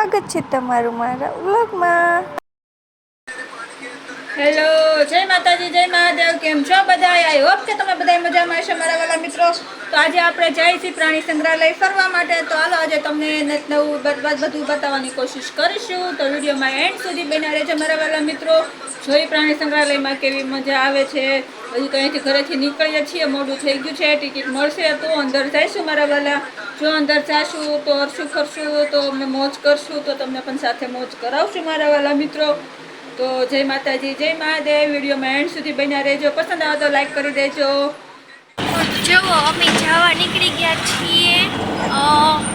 સ્વાગત છે તમારું મારા વ્લોગમાં. હેલો જય માતાજી, જય મહાદેવ, કેમ છો બધા આઈ હોપ કે તમે બધા મજામાં હશો, મારા વાલા મિત્રો. તો આજે આપણે જઈએ છીએ પ્રાણી સંગ્રહાલય ફરવા માટે. તો હાલો, આજે તમને નવું બધું બતાવવાની કોશિશ કરીશું. તો વિડીયોમાં એન્ડ સુધી બન્યા રહેજો, મારા વાલા મિત્રો. જોઈ પ્રાણી સંગ્રહાલયમાં કેવી મજા આવે છે? હજી તો અહીંથી ઘરેથી નીકળીએ છીએ મોડું થઈ ગયું છે ટિકિટ મળશે તો અંદર જઈશું મારા વાલા. જો અંદર જાશું તો હરશું ફરશું તો અમે મોજ કરશું તો તમને પણ સાથે મોજ કરાવશું મારા વાલા મિત્રો. તો જય માતાજી જય મહાદેવ. વિડીયોમાં એન્ડ સુધી બન્યા રહેજો. પસંદ આવે તો લાઈક કરી દેજો. જુઓ અમે જવા નીકળી ગયા છીએ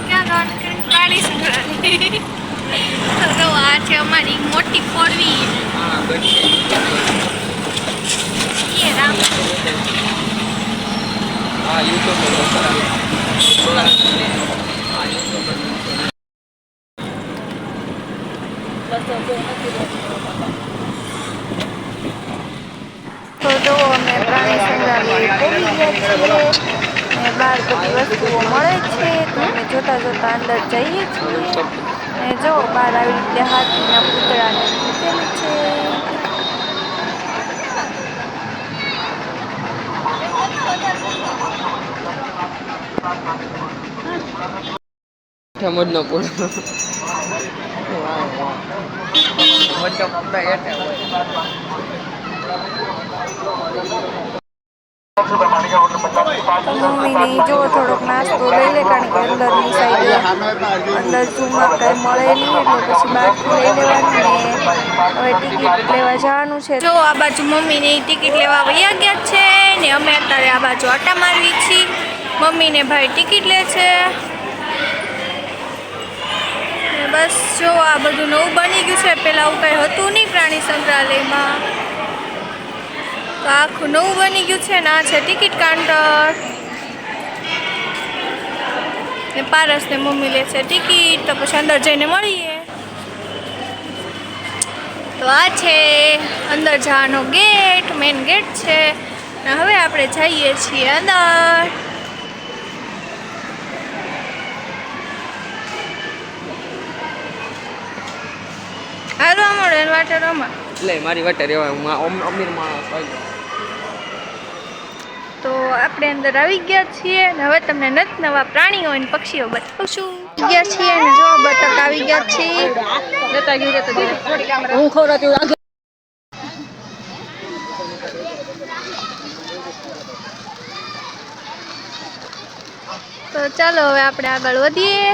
ક્યાં પ્રાણી સંગ્રહાલય તો આ છે અમારી મોટી ફોરવી એ રામ તો જો અમે પ્રાણી સંગ્રહાલય પહોંચી ગયા છીએ અને બહાર બધી વસ્તુઓ મળે છે તો અમે જોતા જોતા અંદર જઈએ છીએ અને જો બહાર આવી રીતે હાથીના પૂતળાને મૂકેલું છે મધનો પૂરો. એટલે તો મમ્મીને જો થોડોક નાસ્તો લઈ લે, કારણ કે અંદરની સાઈડ અંદર ઝૂમર કંઈ મળે નહીં, એટલે પછી બહારથી લઈ લેવાની હવે ટિકિટ લેવા જવાનું છે. જો આ બાજુ મમ્મીની ટિકિટ લેવા વૈયા ગયા છે ને અમે અત્યારે આ બાજુ આટા મારવી છીએ. મમ્મીને ભાઈ ટિકિટ લે છે. બસ જો આ બધું નવું બની ગયું છે. પહેલાં આવું કંઈ હતું નહીં પ્રાણી સંગ્રહાલયમાં. તો આખું નવું બની ગયું છે ને આ છે ટિકિટ કાઉન્ટર. ને પારસને મમ્મી લે છે ટિકિટ, તો પછી અંદર જઈને મળીએ. તો આ છે અંદર જવાનો ગેટ મેઇન ગેટ છે. ને હવે આપણે જઈએ છીએ અંદર. હાલો મળે વાટર અમાર એટલે મારી વાટર હું અમીર માણસ હોય તો આપણે અંદર આવી ગયા છીએ ને હવે તમને નત નવા પ્રાણીઓ અને પક્ષીઓ બતાવશું. છું ગયા છીએ ને જો બતક આવી ગયા ગયું હું ખવડાવતી તો ચાલો હવે આપણે આગળ વધીએ.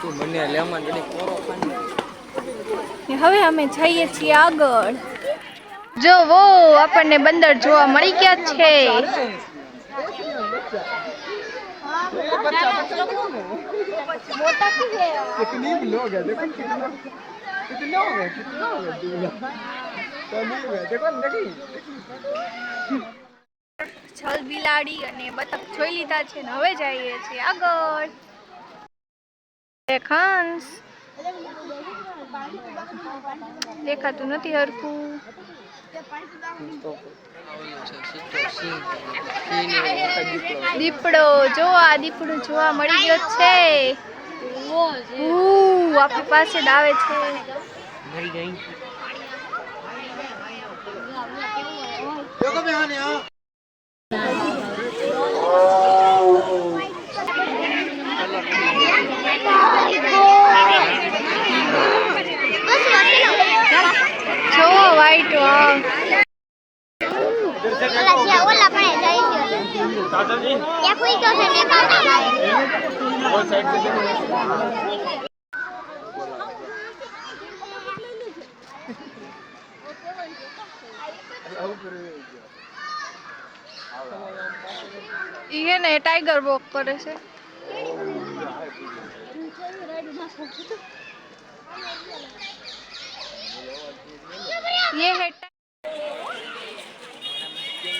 તું મને લેમન જડી કોરો ખાને ને હવે અમે જઈએ છીએ આગળ જો વો આપણને બંદર જોવા મળી ગયા છે कितनी लोग है देखो कितना कितने लोग हैं कितने लोग हैं दूल्हा तो नहीं हुए देखो देखी જલ બિલાડી અને બતક જોઈ લીધા છે ને હવે જઈએ છીએ આગળ એક હંસ દેખાતું નથી હરખું. દીપડો જો આ દીપડો જોવા મળી ગયો છે. આપણી પાસે આવે છે. મરી ગઈ જો વાઈટ વાઘ ઓલા જે ઓલા પણ જઈ ગયો ત્યાં કોઈ ગયો છે નેપાળમાં ઈ હે ને ટાઈગર વોક કરે છે ये है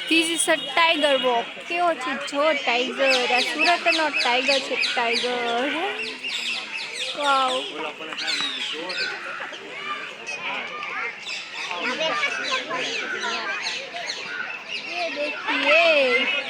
this is a tiger walk કેવો છે જો ટાઈગર આ સુરતનો ટાઈગર છે ટાઈગર વાવ ये देखिए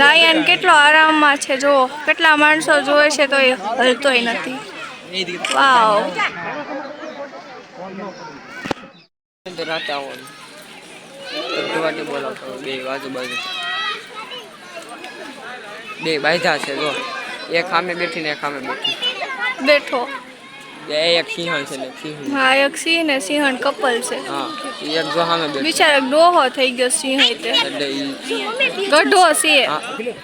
લાયન કેટલો આરામમાં છે? જો કેટલા માણસો જોવે છે તો એ હલતોય નથી. વાવ બે બાજુ બે બાયધા છે જો. એક સામે બેઠી ને એક સામે બેઠી. બેઠો. બે એક સિંહણ છે ને સિંહ હા એક સિંહ ને સિંહણ કપલ છે. હા એક જો સામે બેઠી. બિચારો ડોહો થઈ ગયો સિંહ તે એટલે ઈ ગઢો છે. હા.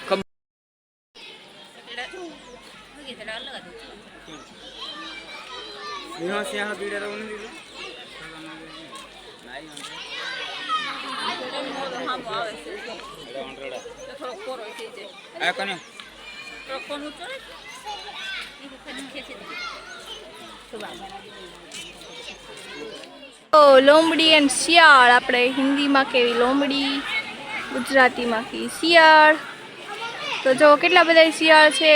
ખબર ઓ લોમડી એન્ડ શિયાળ આપણે હિન્દીમાં કેવી લોમડી ગુજરાતીમાં કેવી શિયાળ. તો જો કેટલા બધા શિયાળ છે?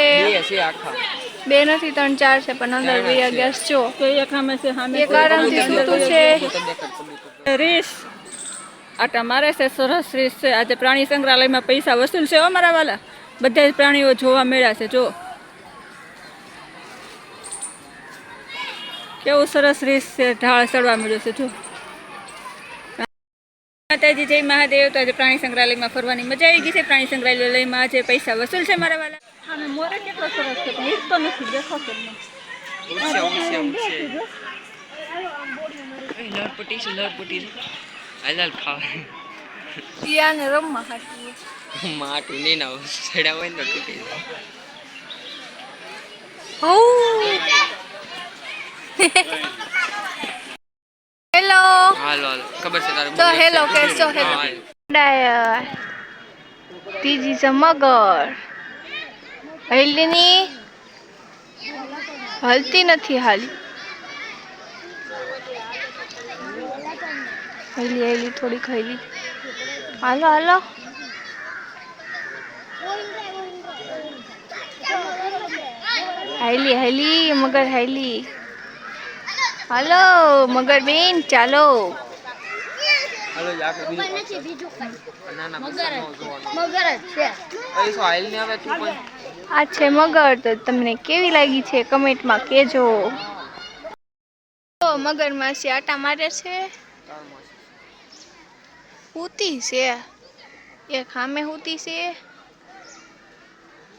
બે નથી ત્રણ ચાર છે પણ અંદર બે અગિયાર છે. એક આરામથી સૂતું છે રીસ. આટા મારે છે સરસ રીસ છે. આજે પ્રાણી સંગ્રહાલયમાં પૈસા વસૂલ છે અમારા વાલા. બધા જ પ્રાણીઓ જોવા મળ્યા છે જો. કેવું સરસ રીસ છે ઢાળ ચડવા મળ્યો છે જો. માતાજી જય મહાદેવ. તો આજે પ્રાણી સંગ્રહાલયમાં ફરવાની મજા આવી ગઈ છે. પ્રાણી સંગ્રહાલયમાં આજે પૈસા વસૂલ છે મારા વાલા. હા મોરે કેટલો સરસ છે પણ તો નથી દેખો લડપટી છે લડપટી છે. હાલ હાલ ખાવા. શિયાળને રમવા હાટવી માટું નહીં ના સડ્યા ને તૂટી જાય. હેલો હાલો હાલો. ખબર છે તારે તો હેલો કે છો હેલો. ડાયર. ત્રીજી છે મગર. હૈલીની હલતી નથી હાલી. હૈલી હૈલી થોડીક હૈલી. હાલો હાલો. હાઈલી હાલો મગર હાલો. હાલ મગર બેન ચાલો આ છે મગર તો તમને કેવી લાગી છે? કમેન્ટમાં કહેજો. તો મગર માસી આટા મારે છે? હુતી છે. એક સામે હુતી છે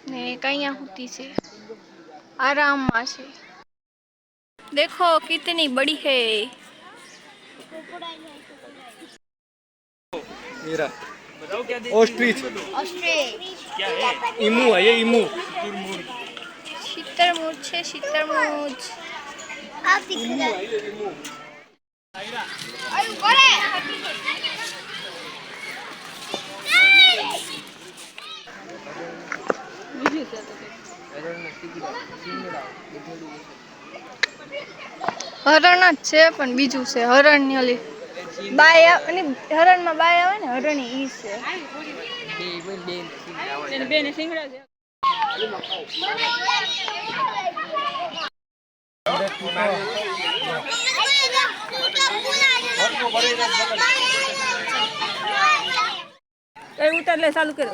ને એક અહીંયા હુતી છે. આરામમાં છે. દેખો કિતની બડી હે मेरा ऑस्ट्रिच इमू है ये इमू શીતળમૂજ છે શીતળમૂજ આ શીખ હરણ જ છે પણ બીજું છે હરણની ઓલી. બાય આવે અને હરણમાં બાય આવે ને હરણ ઈ છે. બે બે બે આવડે એને સિંગડા છે એ ઉતાર લે ચાલુ કરો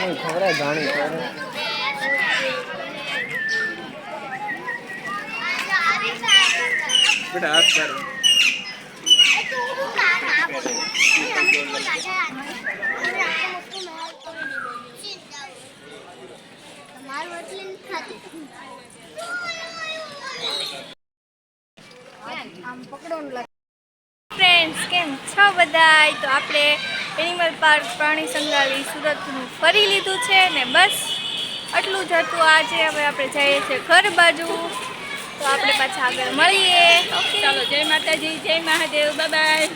જાણી ખબર જાણી ખબર બેટા હાથ કરો તમારું એટલે નથી ફ્રેન્ડ્સ કેમ છો બધાય? તો આપણે પાર્ક પ્રાણી સંગ્રહાલય સુરતનું ફરી લીધું છે ને બસ આટલું જ હતું આજે. હવે આપણે જઈએ છીએ ઘર બાજુ. તો આપણે પાછા આગળ મળીએ. ચાલો, જય માતાજી, જય મહાદેવ બાય